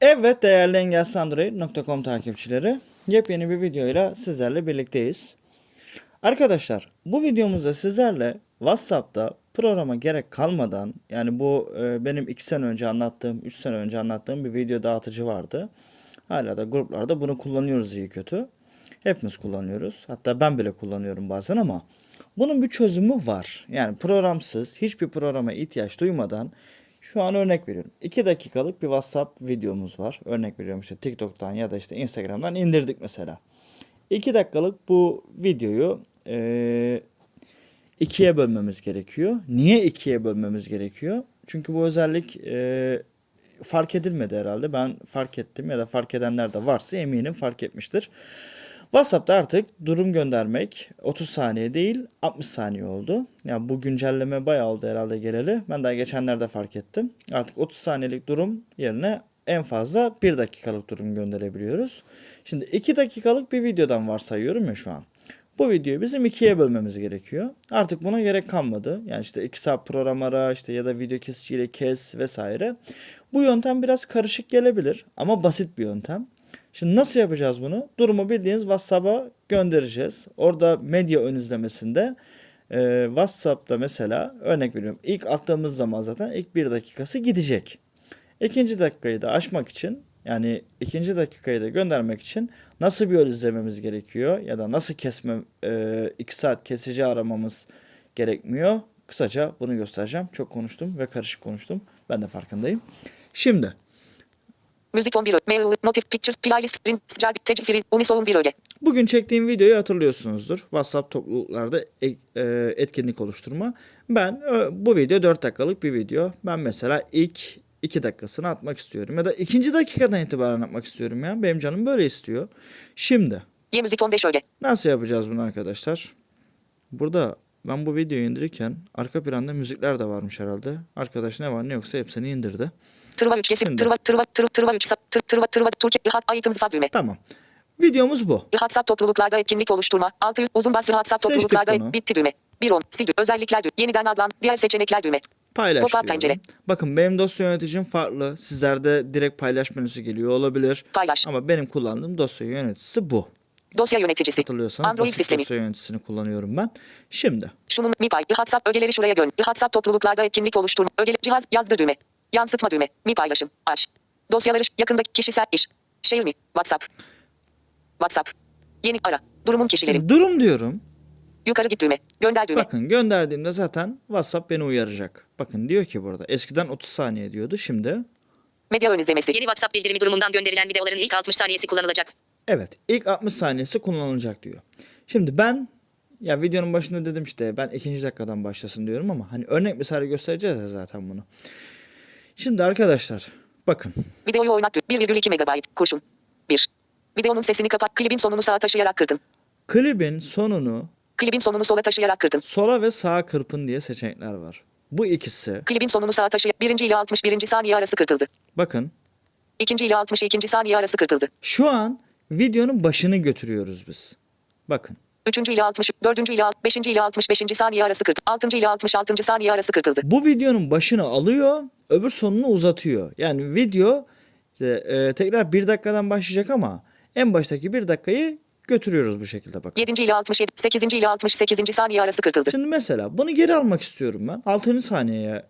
Evet değerli engelsandroid.com takipçileri yepyeni bir videoyla sizlerle birlikteyiz. Arkadaşlar bu videomuzda sizlerle WhatsApp'ta programa gerek kalmadan yani bu e, benim 2 sene önce anlattığım 3 sene önce anlattığım bir video dağıtıcı vardı. Hala da gruplarda bunu kullanıyoruz iyi kötü. Hepimiz kullanıyoruz. Hatta ben bile kullanıyorum bazen ama bunun bir çözümü var. Yani programsız hiçbir programa ihtiyaç duymadan şu an örnek veriyorum. 2 dakikalık bir WhatsApp videomuz var. Örnek veriyorum işte TikTok'tan ya da işte Instagram'dan indirdik mesela. 2 dakikalık bu videoyu eee, ikiye bölmemiz gerekiyor. Niye ikiye bölmemiz gerekiyor? Çünkü bu özellik eee, fark edilmedi herhalde. Ben fark ettim ya da fark edenler de varsa eminim fark etmiştir. WhatsApp'ta artık durum göndermek 30 saniye değil 60 saniye oldu. Yani bu güncelleme bayağı oldu herhalde geleli. Ben daha geçenlerde fark ettim. Artık 30 saniyelik durum yerine en fazla 1 dakikalık durum gönderebiliyoruz. Şimdi 2 dakikalık bir videodan varsayıyorum ya şu an. Bu videoyu bizim ikiye bölmemiz gerekiyor. Artık buna gerek kalmadı. Yani işte 2 saat program ara işte ya da video kesiciyle kes vesaire. Bu yöntem biraz karışık gelebilir ama basit bir yöntem. Şimdi nasıl yapacağız bunu? Durumu bildiğiniz WhatsApp'a göndereceğiz. Orada medya ön izlemesinde e, WhatsApp'ta mesela örnek veriyorum. İlk attığımız zaman zaten ilk bir dakikası gidecek. İkinci dakikayı da aşmak için yani ikinci dakikayı da göndermek için nasıl bir yol izlememiz gerekiyor ya da nasıl kesme e, iki saat kesici aramamız gerekmiyor. Kısaca bunu göstereceğim. Çok konuştum ve karışık konuştum. Ben de farkındayım. Şimdi Müzik 11 Mail, Notif, Pictures, Playlist, Print, Scalp, Tecil Free, Unisound 1 öge. Bugün çektiğim videoyu hatırlıyorsunuzdur. WhatsApp topluluklarda e- e, etkinlik oluşturma. Ben e, bu video 4 dakikalık bir video. Ben mesela ilk 2 dakikasını atmak istiyorum. Ya da ikinci dakikadan itibaren atmak istiyorum ya. Benim canım böyle istiyor. Şimdi Y müzik 15 öge. nasıl yapacağız bunu arkadaşlar? Burada ben bu videoyu indirirken arka planda müzikler de varmış herhalde. Arkadaş ne var ne yoksa hepsini indirdi. Tırva 3 Şimdi. tırva, tırva, tırva, tırva 3 sat, tır, tırva, tırva, Türkiye, ihat, items, düğme. Tamam. Videomuz bu. WhatsApp topluluklarda etkinlik oluşturma. 600 uzun WhatsApp Seçtik topluluklarda bunu. bitti düğme. 1 10 sil. Özellikler düğme. Yeniden adlan. Diğer seçenekler düğme. Paylaş Pop-up pencere. Bakın benim dosya yöneticim farklı. Sizlerde direkt paylaş menüsü geliyor olabilir. Paylaş. Ama benim kullandığım dosya yöneticisi bu. Dosya yöneticisi. Hatırlıyorsanız Android basit sistemi. dosya yöneticisini kullanıyorum ben. Şimdi Şunun Mi Pay. WhatsApp ögeleri şuraya gön. WhatsApp topluluklarda etkinlik oluşturma. Ögele cihaz yazdır düğme. Yansıtma düğme. Mi paylaşım. Aç. Dosyaları yakındaki kişisel iş. Share mi? WhatsApp. WhatsApp. Yeni ara. Durumun kişilerin. durum diyorum. Yukarı git düğme. Gönder düğme. Bakın gönderdiğimde zaten WhatsApp beni uyaracak. Bakın diyor ki burada eskiden 30 saniye diyordu. Şimdi Medya ön izlemesi. Yeni WhatsApp bildirimi durumundan gönderilen videoların ilk 60 saniyesi kullanılacak. evet ilk 60 saniyesi kullanılacak diyor. Şimdi ben ya videonun başında dedim işte ben ikinci dakikadan başlasın diyorum ama hani örnek misali göstereceğiz ya zaten bunu. Şimdi arkadaşlar bakın Videoyu oynat. 1,2 MB. Kurşun. 1. Videonun sesini kapat. Klibin sonunu sağa taşıyarak kırdın. klibin sonunu Klibin sonunu sola taşıyarak kırdın. sola ve sağa kırpın diye seçenekler var. Bu ikisi Klibin sonunu sağa taşı. 1. ile 61. saniye arası kırpıldı. bakın 2. ile 62. saniye arası kırpıldı. şu an videonun başını götürüyoruz biz. Bakın 3. ile 60, 4. ile 5. ile 65. saniye arası kırpıldı. 6. ile 66. saniye arası kırpıldı. bu videonun başını alıyor öbür sonunu uzatıyor. Yani video işte, e, tekrar bir dakikadan başlayacak ama en baştaki bir dakikayı götürüyoruz bu şekilde bakın. 7. ile 67, 8. ile 68. saniye arası kırpıldı. Şimdi mesela bunu geri almak istiyorum ben. 6. saniyeye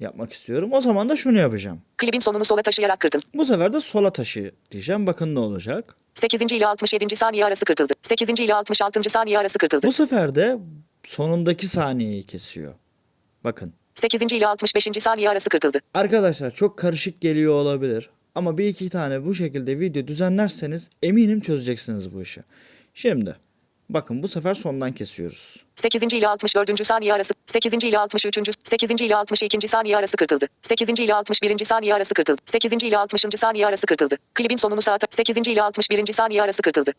yapmak istiyorum. O zaman da şunu yapacağım. Klibin sonunu sola taşıyarak kırdın. Bu sefer de sola taşı diyeceğim. Bakın ne olacak. 8. ile 67. saniye arası kırpıldı. 8. ile 66. saniye arası kırpıldı. Bu sefer de sonundaki saniyeyi kesiyor. Bakın. 8. ile 65. saniye arası kırpıldı. Arkadaşlar çok karışık geliyor olabilir. Ama bir iki tane bu şekilde video düzenlerseniz eminim çözeceksiniz bu işi. Şimdi bakın bu sefer sondan kesiyoruz. 8. ile 64. saniye arası, 8. ile 63. 8. ile 62. saniye arası kırpıldı. 8. ile 61. saniye arası kırpıldı. 8. ile 60. saniye arası kırpıldı. Klibin sonunu sağa 8. ile 61. saniye arası kırpıldı.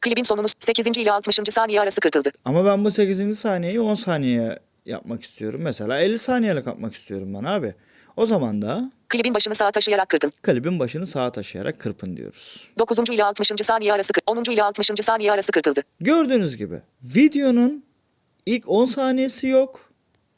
Klibin sonunu 8. ile 60. saniye arası kırpıldı. Ama ben bu 8. saniyeyi 10 saniye yapmak istiyorum. Mesela 50 saniyelik yapmak istiyorum ben abi. O zaman da Klibin başını sağa taşıyarak kırdın. klibin başını sağa taşıyarak kırpın diyoruz. 9. ile 60. saniye arası, kır- 10. ile 60. saniye arası kırpıldı. Gördüğünüz gibi videonun ilk 10 saniyesi yok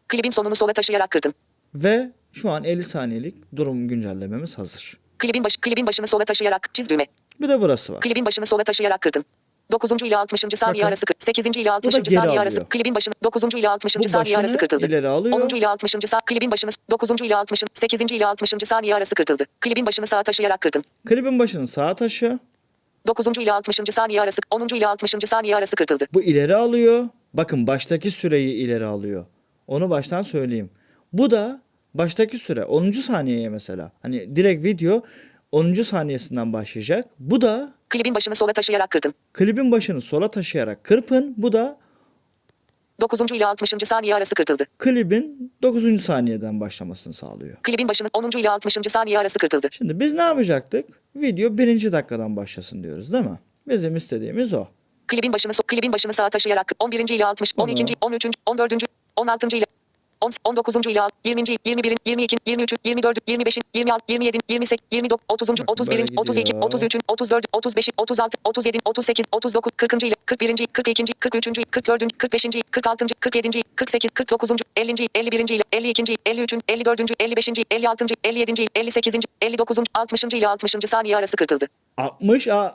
Klibin sonunu sola taşıyarak kırdın. ve şu an 50 saniyelik durum güncellememiz hazır. Klibin başı klibin başını sola taşıyarak çiz düğme. Bir de burası var. Klibin başını sola taşıyarak kırdın. 9. ile 60. saniye arası kır. 8. ile 60. geri saniye arası. alıyor. Klibin başını 9. ile 60. Bu saniye arası başını kırıldı. ileri alıyor. 10. ile 60. sa klibin başını 9. ile 60. 8. ile 60. saniye arası kırıldı. Klibin başını sağa taşıyarak kırdın. Klibin başının sağ taşı 9. ile 60. saniye arası 10. ile 60. saniye arası kırıldı. bu ileri alıyor. Bakın baştaki süreyi ileri alıyor. Onu baştan söyleyeyim. Bu da baştaki süre 10. saniyeye mesela. Hani direkt video 10. saniyesinden başlayacak. Bu da Klibin başını sola taşıyarak kırdın. klibin başını sola taşıyarak kırpın. Bu da 9. ile 60. saniye arası kırıldı. klibin 9. saniyeden başlamasını sağlıyor. Klibin başını 10. ile 60. saniye arası kırıldı. Şimdi biz ne yapacaktık? Video birinci dakikadan başlasın diyoruz değil mi? Bizim istediğimiz o. Klibin başını klibin başını sağa taşıyarak 11. ile 60, Bunu- 12. 13. 14. 16. ile 10, 19. ile 20. 21. 22. 23. 24. 25. 26. 27. 28. 29. 30. Bakın 31. böyle 32. gidiyor. 33. 34. 35. 36. 37. 38. 39. 40. ile 41. 42. 43. 44. 45. 46. 47. 48. 49. 50. 51. ile 52. 53. 54. 55. 56. 57. 58. 59. 60. ile 60. saniye arası kırıldı. 60 a-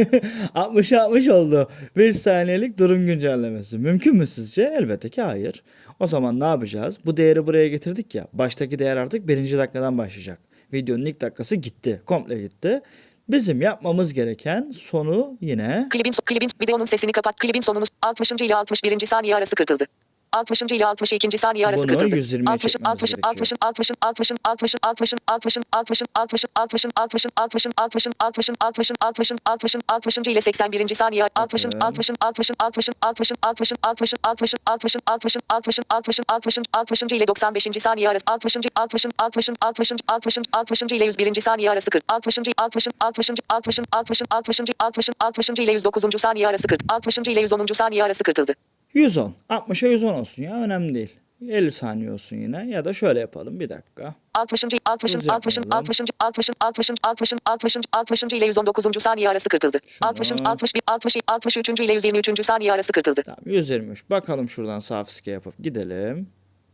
60 60 oldu. Bir saniyelik durum güncellemesi. Mümkün mü sizce? Elbette ki hayır. O zaman ne yapacağız? Bu değeri buraya getirdik ya. Baştaki değer artık birinci dakikadan başlayacak. Videonun ilk dakikası gitti. Komple gitti. Bizim yapmamız gereken sonu yine Klibin, klibin videonun sesini kapat. Klibin sonunu 60. ile 61. saniye arası kırıldı. 60. ile 62. saniye arası Bunu kırıldı. 120 60 60 60 60 60 60 60 60 60 60 60 60 60 60 60 60 60 60 60 ile 81. saniye 60 60 60 60 60 60 60 60 60 60 60 60 60 60 ile 95. saniye arası 60 60 60 60 60 60 ile 101. saniye arası 40 60 60 60 60 60 60 60 60 ile 109. saniye arası 40 60 ile 110. saniye arası kırıldı. 110. 60'a 110 olsun ya önemli değil. 50 saniye olsun yine ya da şöyle yapalım bir dakika. 60. 60. Hız 60. yapmayalım. 60. 60. 60. 60. 60. 60. ile 119. saniye arası kırıldı. 60. 61. 60. 63. ile 123. saniye arası kırıldı. Tamam 123. Bakalım şuradan sağ fiske yapıp gidelim.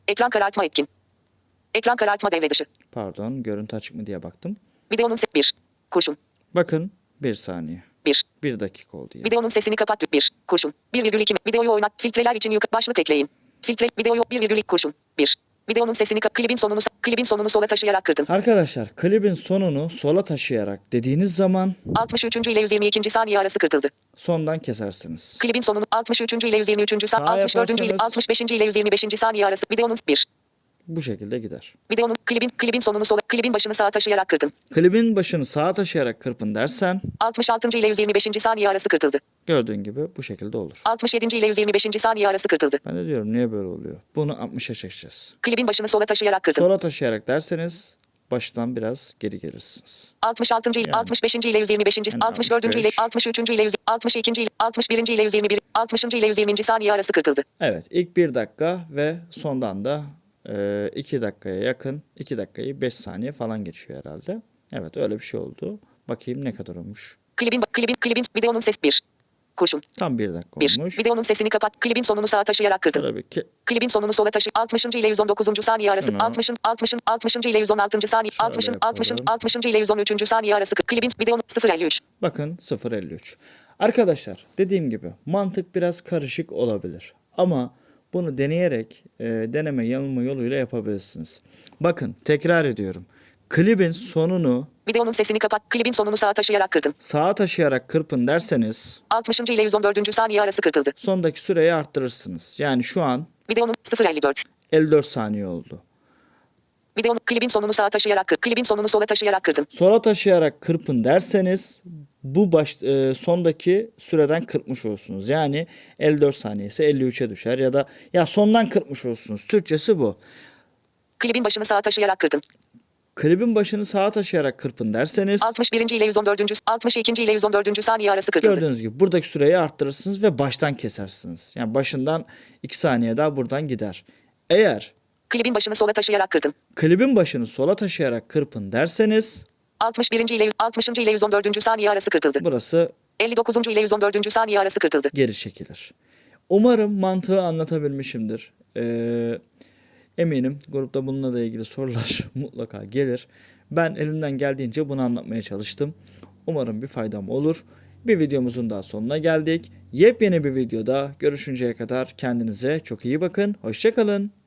Ekran karartma etkin. Ekran karartma devre dışı. Pardon görüntü açık mı diye baktım. Videonun ses 1. Kurşun. Bakın 1 saniye. 1. 1 dakika oldu yani. Videonun sesini kapat 1. Kurşun. 1,2. Videoyu oynat. Filtreler için yukarı başlık ekleyin. Filtre videoyu 1,2 kurşun. 1. Videonun sesini kap klibin sonunu klibin sonunu sola taşıyarak kırdın. Arkadaşlar klibin sonunu sola taşıyarak dediğiniz zaman 63. ile 122. saniye arası kırıldı. sondan kesersiniz. Klibin sonunu 63. ile 123. Sağ sa 64. ile yaparsanız- 65. ile 125. saniye arası. Videonun 1. Bu şekilde gider. Videonun klibin klibin sonunu sola klibin başını sağa taşıyarak kırdın. Klibin başını sağa taşıyarak kırpın dersen 66. ile 125. saniye arası kırıldı. gördüğün gibi bu şekilde olur. 67. ile 125. saniye arası kırıldı. Ben de diyorum niye böyle oluyor? Bunu 60'a çekeceğiz. Klibin başını sola taşıyarak kırdın. Sola taşıyarak derseniz baştan biraz geri gelirsiniz. 66. ile Yani. 65. ile 125. Yani 64. ile 65. 63. ile 100 62. ile 61. ile 121. 60. ile 120. saniye arası kırıldı. Evet ilk 1 dakika ve sondan da 2 dakikaya yakın 2 dakikayı 5 saniye falan geçiyor herhalde. Evet öyle bir şey oldu. Bakayım ne kadar olmuş. Klibin klibin klibin videonun ses 1. Kurşun. Tam 1 dakika 1. olmuş. Videonun sesini kapat. Klibin sonunu sağa taşıyarak kırdın. Bir ke- Klibin sonunu sola taşı 60. ile 119. saniye arası Şunu. 60'ın 60'ın 60. ile 116. saniye Şöyle 60'ın 60'ın yapalım. 60. ile 113. saniye arası klibin videonun 053. Bakın 0.53. Arkadaşlar dediğim gibi mantık biraz karışık olabilir. Ama bunu deneyerek e, deneme yanılma yoluyla yapabilirsiniz. Bakın tekrar ediyorum. Klibin sonunu Videonun sesini kapat. Klibin sonunu sağa taşıyarak kırdın. sağa taşıyarak kırpın derseniz 60. ile 114. saniye arası kırıldı. sondaki süreyi arttırırsınız. Yani şu an Videonun 054. 54 saniye oldu. Videonun klibin sonunu sağa taşıyarak kır. Klibin sonunu sola taşıyarak kırdın. Sola taşıyarak kırpın derseniz bu baş e, sondaki süreden kırpmış olursunuz. Yani 54 saniyesi 53'e düşer ya da ya sondan kırpmış olursunuz. Türkçesi bu. Klibin başını sağa taşıyarak kırdın. Klibin başını sağa taşıyarak kırpın derseniz 61. ile 114. 62. ile 114. saniye arası kırıldı. gördüğünüz gibi buradaki süreyi arttırırsınız ve baştan kesersiniz. Yani başından 2 saniye daha buradan gider. Eğer Klibin başını sola taşıyarak kırdın. klibin başını sola taşıyarak kırpın derseniz 61. ile 60. ile 114. saniye arası kırıldı. burası 59. ile 114. saniye arası kırıldı. geri çekilir. Umarım mantığı anlatabilmişimdir. Ee, eminim grupta bununla da ilgili sorular mutlaka gelir. Ben elimden geldiğince bunu anlatmaya çalıştım. Umarım bir faydam olur. Bir videomuzun daha sonuna geldik. Yepyeni bir videoda görüşünceye kadar kendinize çok iyi bakın. Hoşçakalın.